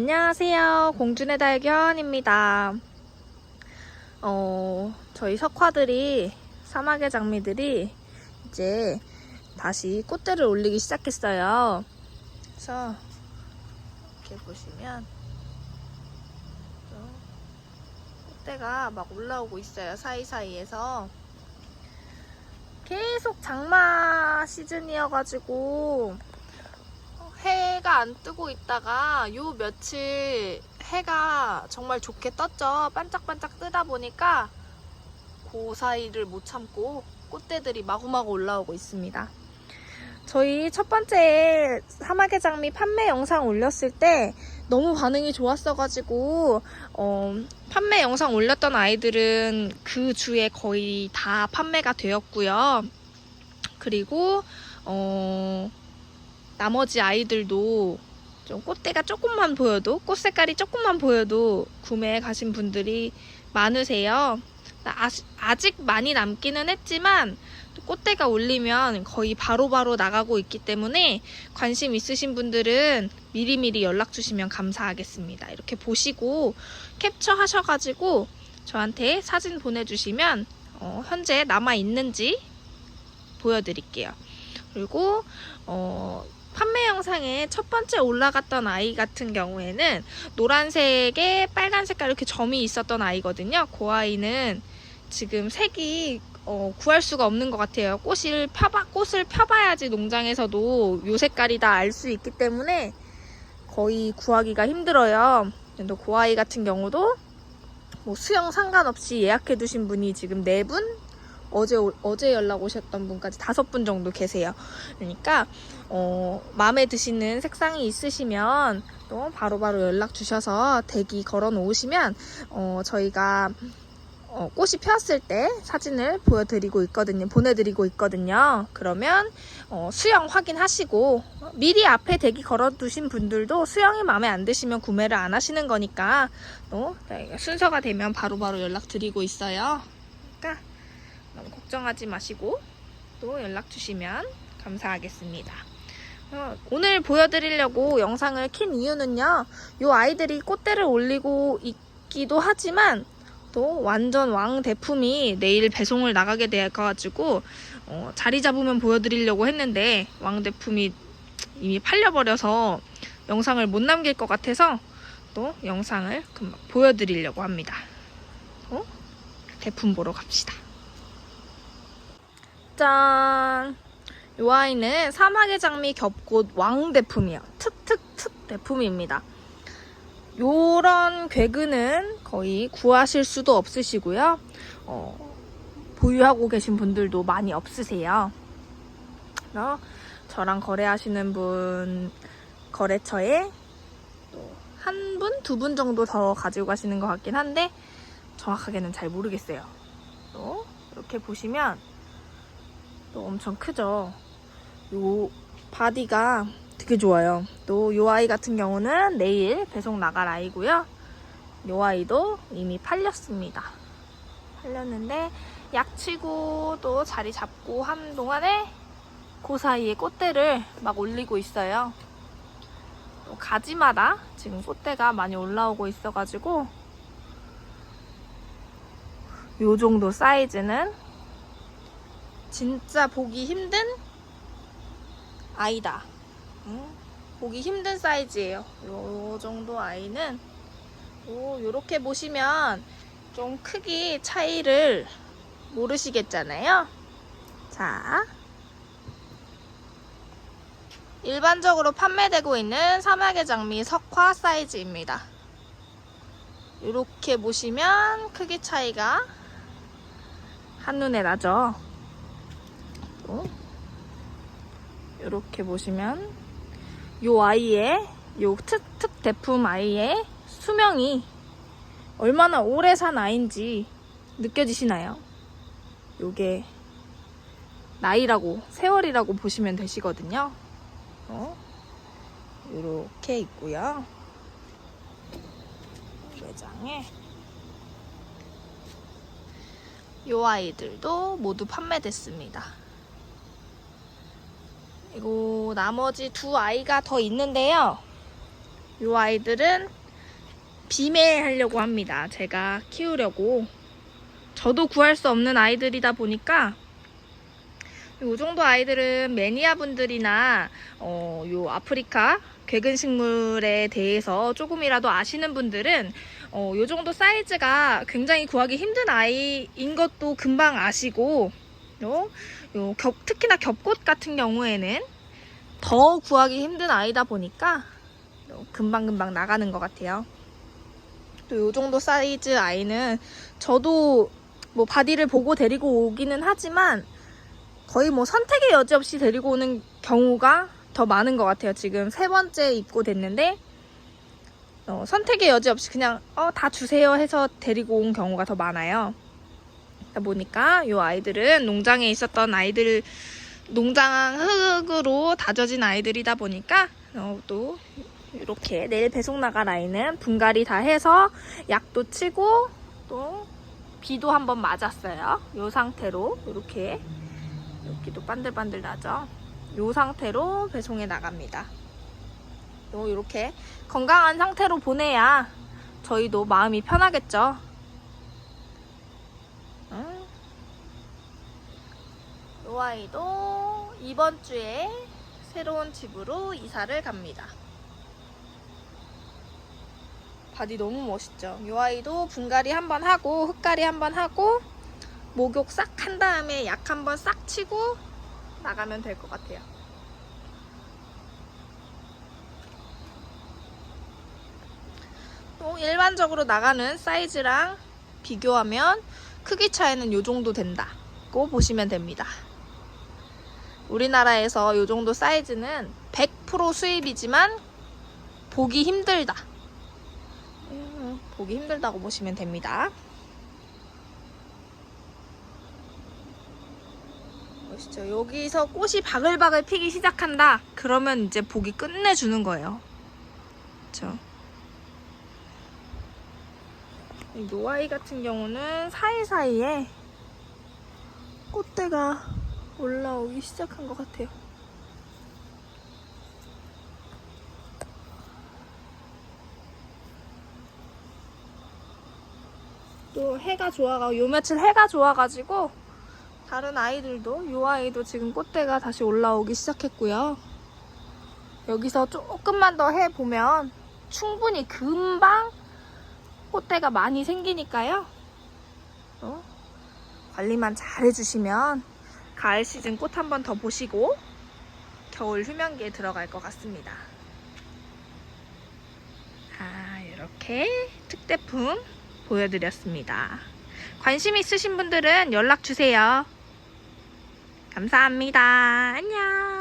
안녕하세요. 공준의 달견입니다. 어, 저희 석화들이, 사막의 장미들이 이제 다시 꽃대를 올리기 시작했어요. 그래서 이렇게 보시면 또 꽃대가 막 올라오고 있어요. 사이사이에서. 계속 장마 시즌이어가지고 해가 안 뜨고 있다가 요 며칠 해가 정말 좋게 떴죠. 반짝반짝 뜨다 보니까 그 사이를 못 참고 꽃대들이 마구마구 올라오고 있습니다. 저희 첫 번째 사막의 장미 판매 영상 올렸을 때 너무 반응이 좋았어가지고 어, 판매 영상 올렸던 아이들은 그 주에 거의 다 판매가 되었고요. 그리고 어, 나머지 아이들도 좀 꽃대가 조금만 보여도 꽃 색깔이 조금만 보여도 구매해 가신 분들이 많으세요. 아, 아직 많이 남기는 했지만 꽃대가 올리면 거의 바로 바로 나가고 있기 때문에 관심 있으신 분들은 미리미리 연락 주시면 감사하겠습니다. 이렇게 보시고 캡처 하셔가지고 저한테 사진 보내주시면 어, 현재 남아 있는지 보여드릴게요. 그리고 어, 판매 영상에 첫 번째 올라갔던 아이 같은 경우에는 노란색에 빨간 색깔 이렇게 점이 있었던 아이거든요. 그 아이는 지금 색이 어, 구할 수가 없는 것 같아요. 꽃을 펴봐, 꽃을 펴봐야지 농장에서도 요 색깔이 다 알 수 있기 때문에 거의 구하기가 힘들어요. 근데 그 아이 같은 경우도 뭐 수영 상관없이 예약해 두신 분이 지금 네 분, 어제 오- 어제 연락 오셨던 분까지 다섯 분 정도 계세요. 그러니까 어, 마음에 드시는 색상이 있으시면 또 바로바로 연락 주셔서 대기 걸어 놓으시면 어, 저희가 어, 꽃이 피었을 때 사진을 보여드리고 있거든요. 보내드리고 있거든요. 그러면 어, 수영 확인하시고 미리 앞에 대기 걸어두신 분들도 수영이 마음에 안 드시면 구매를 안 하시는 거니까 또 저희가 순서가 되면 바로 바로 연락드리고 있어요. 그러니까 너무 걱정하지 마시고 또 연락 주시면 감사하겠습니다. 어, 오늘 보여드리려고 영상을 킨 이유는요. 이 아이들이 꽃대를 올리고 있기도 하지만 또 완전 왕 대품이 내일 배송을 나가게 돼가지고 어, 자리 잡으면 보여드리려고 했는데 왕 대품이 이미 팔려버려서 영상을 못 남길 것 같아서 또 영상을 금방 보여드리려고 합니다. 어? 대품 보러 갑시다. 짠! 이 아이는 사막의 장미 겹꽃 왕 대품이요. 특특특 대품입니다. 요런 괴근은 거의 구하실 수도 없으시고요. 어, 보유하고 계신 분들도 많이 없으세요. 그래서 저랑 거래하시는 분 거래처에 또한 분, 두 분 정도 더 가지고 가시는 것 같긴 한데 정확하게는 잘 모르겠어요. 또 이렇게 보시면 또 엄청 크죠. 요 바디가 되게 좋아요. 또 요 아이 같은 경우는 내일 배송 나갈 아이고요. 요 아이도 이미 팔렸습니다. 팔렸는데 약치고 또 자리 잡고 하는 동안에 그 사이에 꽃대를 막 올리고 있어요. 또 가지마다 지금 꽃대가 많이 올라오고 있어가지고 요 정도 사이즈는 진짜 보기 힘든 아이다. 음, 보기 힘든 사이즈예요. 요 정도 아이는 요 요렇게 보시면 좀 크기 차이를 모르시겠잖아요. 자. 일반적으로 판매되고 있는 사막의 장미 석화 사이즈입니다. 이렇게 보시면 크기 차이가 한눈에 나죠. 또 이렇게 보시면 요 아이의 요 특특 대품 아이의 수명이 얼마나 오래 산 아이인지 느껴지시나요? 요게 나이라고 세월이라고 보시면 되시거든요. 어? 요렇게 있고요. 매장에 요 아이들도 모두 판매됐습니다. 그리고 나머지 두 아이가 더 있는데요. 이 아이들은 비매하려고 합니다. 제가 키우려고. 저도 구할 수 없는 아이들이다 보니까 이 정도 아이들은 매니아 분들이나 어, 요 아프리카 괴근 식물에 대해서 조금이라도 아시는 분들은 어, 요 정도 사이즈가 굉장히 구하기 힘든 아이인 것도 금방 아시고 요, 요 겹, 특히나 겹꽃 같은 경우에는 더 구하기 힘든 아이다 보니까 요 금방금방 나가는 것 같아요. 또요 정도 사이즈 아이는 저도 뭐 바디를 보고 데리고 오기는 하지만 거의 뭐 선택의 여지 없이 데리고 오는 경우가 더 많은 것 같아요. 지금 세 번째 입고 됐는데 어, 선택의 여지 없이 그냥 어, 다 주세요 해서 데리고 온 경우가 더 많아요. 보니까 이 아이들은 농장에 있었던 아이들 농장 흙으로 다져진 아이들이다 보니까 어, 또 이렇게 내일 배송 나갈 아이는 분갈이 다 해서 약도 치고 또 비도 한번 맞았어요. 이 상태로 이렇게 여기도 반들반들 나죠. 이 상태로 배송해 나갑니다. 요 이렇게 건강한 상태로 보내야 저희도 마음이 편하겠죠. 음. 요 아이도 이번 주에 새로운 집으로 이사를 갑니다. 바디 너무 멋있죠. 요 아이도 분갈이 한번 하고 흙갈이 한번 하고 목욕 싹 한 다음에 약 한번 싹 치고 나가면 될 것 같아요. 또 일반적으로 나가는 사이즈랑 비교하면 크기 차이는 요 정도 된다고 보시면 됩니다. 우리나라에서 요 정도 사이즈는 100% 수입이지만 보기 힘들다. 음, 보기 힘들다고 보시면 됩니다. 보시죠. 여기서 꽃이 바글바글 피기 시작한다. 그러면 이제 보기 끝내주는 거예요. 그렇죠. 이 노아이 같은 경우는 사이사이에 꽃대가 올라오기 시작한 것 같아요. 또 해가 좋아가 요 며칠 해가 좋아가지고 다른 아이들도 요 아이도 지금 꽃대가 다시 올라오기 시작했고요. 여기서 조금만 더 해 보면 충분히 금방 꽃대가 많이 생기니까요. 어? 관리만 잘 해주시면 가을 시즌 꽃 한 번 더 보시고 겨울 휴면기에 들어갈 것 같습니다. 아, 이렇게 특대품 보여드렸습니다. 관심 있으신 분들은 연락 주세요. 감사합니다. 안녕.